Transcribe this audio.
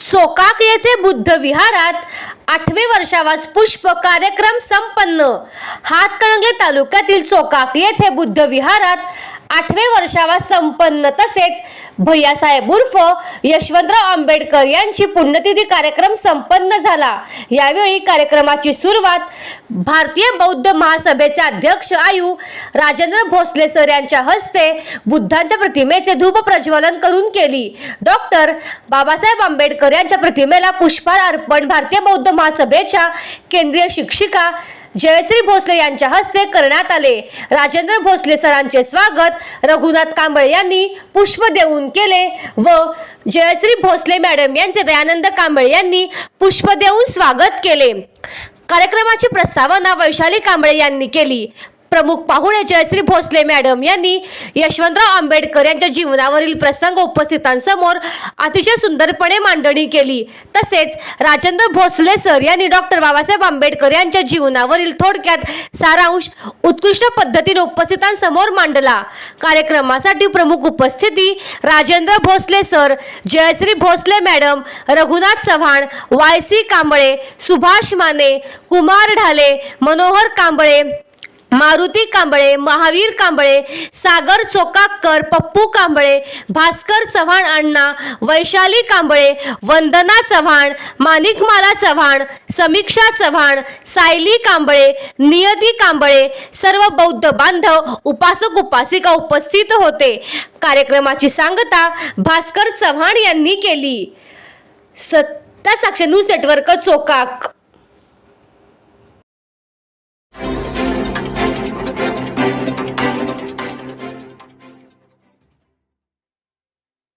चोकाक येथे बुद्ध विहारात आठवे वर्षावास पुष्प कार्यक्रम संपन्न. हातकणंगले तालुक्यातील चोकाक येथे बुद्ध विहारात आठवे वर्षावा संपन्न तसेच भैयासाहेब उर्फ यशवंतराव आंबेडकर यांची पुण्यतिथी कार्यक्रम संपन्न झाला. यावेळी कार्यक्रमाची सुरुवात भारतीय बौद्ध महासभेचे अध्यक्ष आयु राजेंद्र भोसले सर यांच्या हस्ते बुद्धांच्या प्रतिमेचे धूप प्रज्वलन करून केली. डॉक्टर बाबासाहेब आंबेडकर यांच्या प्रतिमेला पुष्पहार अर्पण भारतीय बौद्ध महासभेच्या केंद्रीय शिक्षिका जयश्री भोसले यांच्या हस्ते करण्यात आले. राजेंद्र भोसले सरांचे स्वागत. रघुनाथ कांबळे यांनी पुष्प देऊन केले व जयश्री भोसले मॅडम यांचे दयानंद कांबळे यांनी पुष्प देऊन स्वागत केले. कार्यक्रमाची प्रस्तावना वैशाली कांबळे यांनी केली. प्रमुख पाहुणे जयश्री भोसले मॅडम यांनी यशवंतराव आंबेडकर यांच्या जीवनावरील प्रसंग उपस्थितांसमोर अतिशय सुंदरपणे मांडणी केली. तसेच राजेंद्र भोसले सर यांनी डॉक्टर बाबासाहेब आंबेडकर यांच्या जीवनावरील थोडक्यात सारांश उत्कृष्ट पद्धतीने उपस्थितांसमोर मांडला. कार्यक्रमासाठी प्रमुख उपस्थिती Rajendra Bhosale sir Jayashree Bhosale madam Raghunath Chavan Y C Kamble Subhash Mane Kumar Dhale Manohar Kamble Maruti Kamble Mahavir Kamble Sagar Chokakar Pappu Kamble Bhaskar Chavan Anna Vaishali Kamble Vandana Chavan Manikmala Chavan Sameeksha Chavan Sayali Kamble Niyati Kamble सर्व बौद्ध बांधव उपासक उपासिका उपस्थित होते. कार्यक्रमाची सांगता भास्कर चव्हाण यांनी केली. सत्ता साक्ष न्यूज नेटवर्क चोकाक.